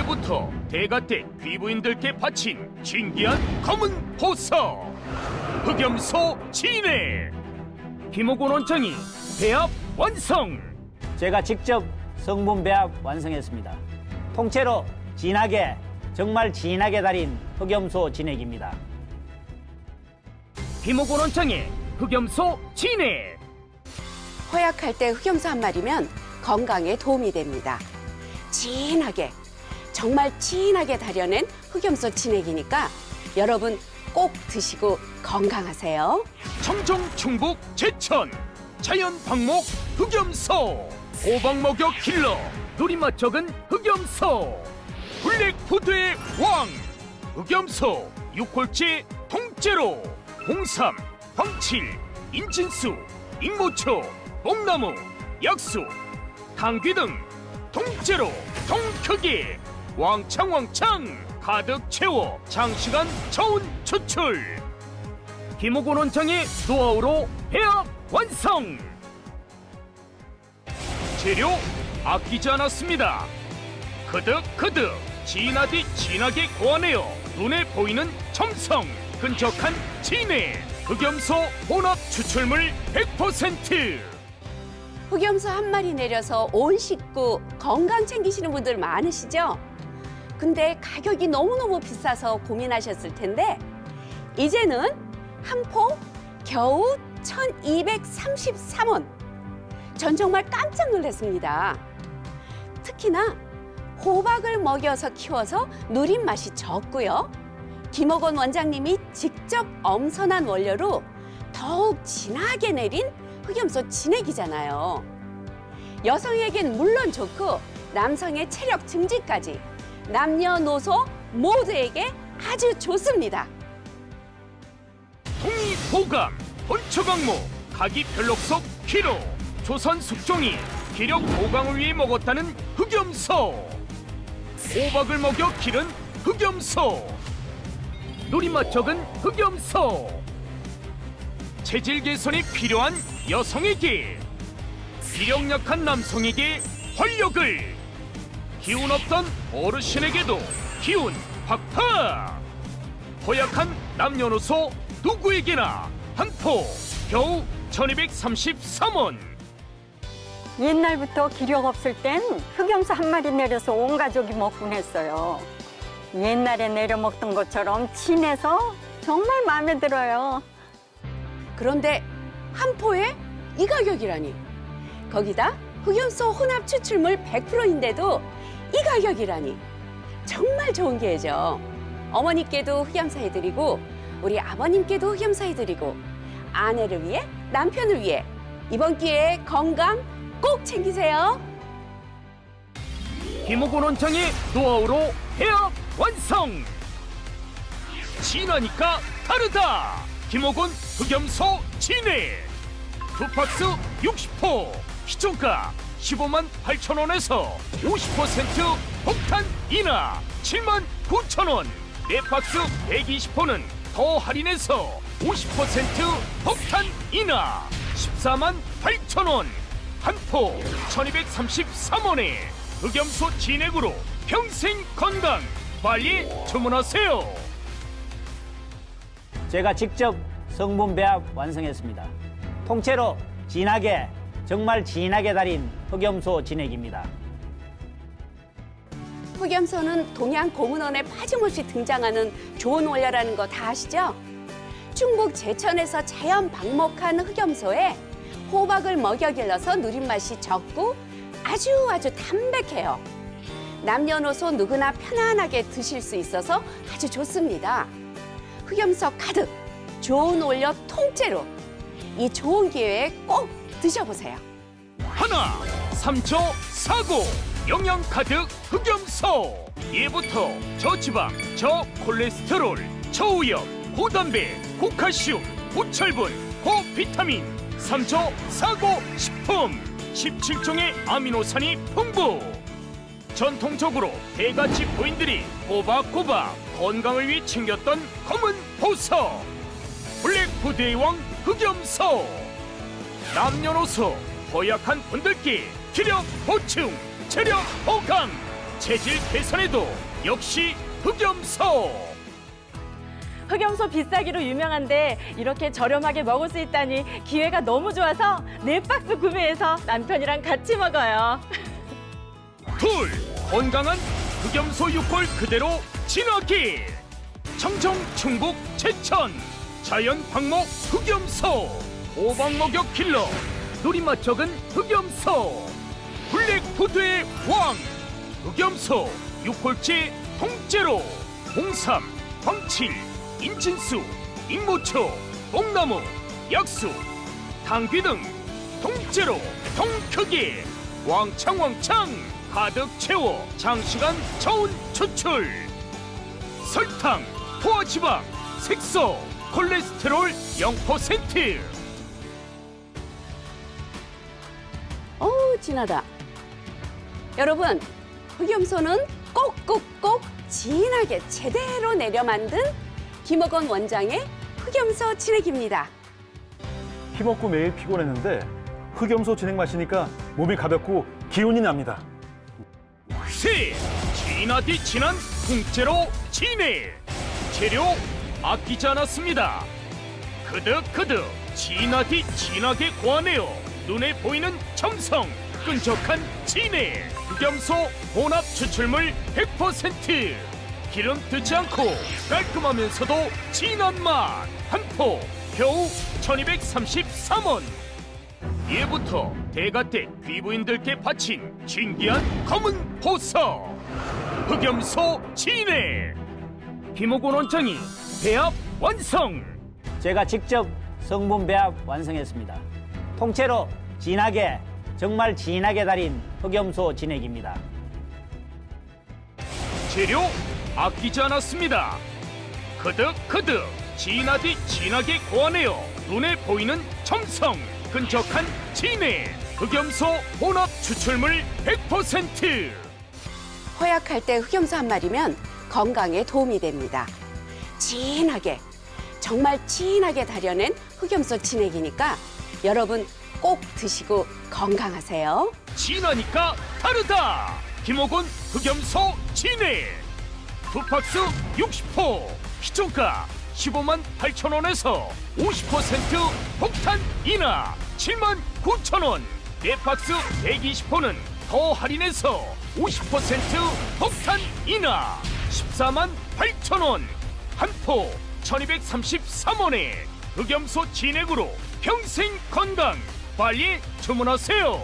예부터 대가댁 귀부인들께 바친 신기한 검은 보석 흑염소 진해 김호곤 원장이 배합 완성 제가 직접 성분 배합 완성했습니다. 통째로 진하게 정말 진하게 달인 흑염소 진액입니다. 김호곤 원장의 흑염소 진해 허약할 때 흑염소 한 마리면 건강에 도움이 됩니다. 진하게, 정말 진하게 다려낸 흑염소 진액이니까 여러분 꼭 드시고 건강하세요. 청정 충북 제천 자연 방목 흑염소 먹여 킬러 누리맛 적은 흑염소 블랙푸드의 왕 흑염소 육골치 통째로 홍삼 황칠 인진수 익모초 뽕나무 약수 당귀 등 통째로 통 크기 왕창왕창 가득 채워 장시간 저온 추출 김호곤 원장의 노하우로 배합 완성! 재료 아끼지 않았습니다. 그득그득 진하디 진하게 고안해요. 눈에 보이는 첨성 끈적한 진해 흑염소 혼합 추출물 100% 흑염소 한 마리 내려서 온 식구 건강 챙기시는 분들 많으시죠? 근데 가격이 너무너무 비싸서 고민하셨을 텐데 이제는 한 포 겨우 1233원. 전 정말 깜짝 놀랐습니다. 특히나 호박을 먹여서 키워서 누린 맛이 적고요. 김옥원 원장님이 직접 엄선한 원료로 더욱 진하게 내린 흑염소 진액이잖아요. 여성에겐 물론 좋고 남성의 체력 증진까지 남녀노소 모두에게 아주 좋습니다. 통이 보감 본초강모 각이 별록속 키로 조선 숙종이 기력 보강을 위해 먹었다는 흑염소. 호박을 먹여 기른 흑염소. 누리맛 적은 흑염소. 체질 개선이 필요한 여성에게 기력 약한 남성에게 활력을 기운 없던 어르신에게도 기운 팍팍 허약한 남녀노소 누구에게나 한포 겨우 1233원 옛날부터 기력 없을 땐 흑염소 한 마리 내려서 온 가족이 먹곤 했어요. 옛날에 내려 먹던 것처럼 진해서 정말 마음에 들어요. 그런데 한 포에 이 가격이라니. 거기다 흑염소 혼합 추출물 100%인데도 이 가격이라니. 정말 좋은 기회죠. 어머니께도 흑염소 해드리고 우리 아버님께도 흑염소 해드리고 아내를 위해 남편을 위해 이번 기회에 건강 꼭 챙기세요. 김호곤 원장의 노하우로 해압 완성 진하니까 다르다 김호곤 흑염소 진해 두 박스 60포 시초가 15만 8천 원에서 50% 폭탄 인하 7만 9천 원 네 박스 120포는 더 할인해서 50% 폭탄 인하 14만 8천 원 한포 1233원에 흑염소 진액으로 평생 건강 빨리 주문하세요. 제가 직접 성분 배합 완성했습니다. 통째로 진하게 정말 진하게 달인 흑염소 진액입니다. 흑염소는 동양 고문원에 빠짐없이 등장하는 좋은 원료라는 거 다 아시죠? 충북 제천에서 자연 방목한 흑염소에 호박을 먹여 길러서 누린 맛이 적고 아주 아주 담백해요. 남녀노소 누구나 편안하게 드실 수 있어서 아주 좋습니다. 흑염소 가득 좋은 원료 통째로 이 좋은 기회에 꼭 드셔보세요. 하나, 삼초, 사고, 영양 가득 흑염소. 예부터 저지방, 저콜레스테롤, 저오염, 고담배, 고칼슘, 고철분, 고비타민, 삼초 사고 식품, 17종의 아미노산이 풍부. 전통적으로 대가치 부인들이 꼬박꼬박 건강을 위해 챙겼던 검은 보석. 블랙푸드의 왕 흑염소. 남녀노소 허약한 분들께 기력 보충, 체력 보강, 체질 개선에도 역시 흑염소. 흑염소 비싸기로 유명한데 이렇게 저렴하게 먹을 수 있다니 기회가 너무 좋아서 네 박스 구매해서 남편이랑 같이 먹어요. 둘 건강한 흑염소 육골 그대로 진화기. 청정 충북 제천 자연 방목 흑염소 호박 먹역 킬러 적은 흑염소 블랙푸드의 왕 흑염소 육골치 통째로 홍삼 황칠 인진수 익모초 뽕나무 약수 당귀 등 통째로 통크기 왕창왕창 가득 채워 장시간 저온 추출. 설탕, 포화지방, 색소, 콜레스테롤 0% 진하다. 여러분, 흑염소는 꼭꼭꼭 진하게 제대로 내려 만든 김옥원 원장의 흑염소 진액입니다. 힘없고 매일 피곤했는데 흑염소 진행 마시니까 몸이 가볍고 기운이 납니다. 세 진하디 진한 통째로 진해 재료 아끼지 않았습니다 그득그득 진하디 진하게 고하네요 눈에 보이는 점성 끈적한 진해 흑염소 혼합 추출물 100% 기름 뜨지 않고 깔끔하면서도 진한 맛. 한 포 겨우 1233원. 예부터 대가댁 귀부인들께 바친 신기한 검은 보석. 흑염소 진해. 김호곤 원장이 배합 완성. 제가 직접 성분 배합 완성했습니다. 통째로 진하게 정말 진하게 달인 흑염소 진액입니다. 재료 아끼지 않았습니다 그득그득 진하디 진하게 고하네요 눈에 보이는 점성 끈적한 진해 흑염소 혼합 추출물 100% 허약할 때 흑염소 한 마리면 건강에 도움이 됩니다. 진하게, 정말 진하게 다려낸 흑염소 진액이니까 여러분 꼭 드시고 건강하세요. 진하니까 다르다. 김호곤 흑염소 진해. 두 박스 60호. 시초가 15만 8천 원에서 50% 폭탄 인하 7만 9천 원 네 박스 120호는 더 할인해서 50% 폭탄 인하 14만 8천 원 한포 1233원에 흑염소 진액으로 평생 건강 빨리 주문하세요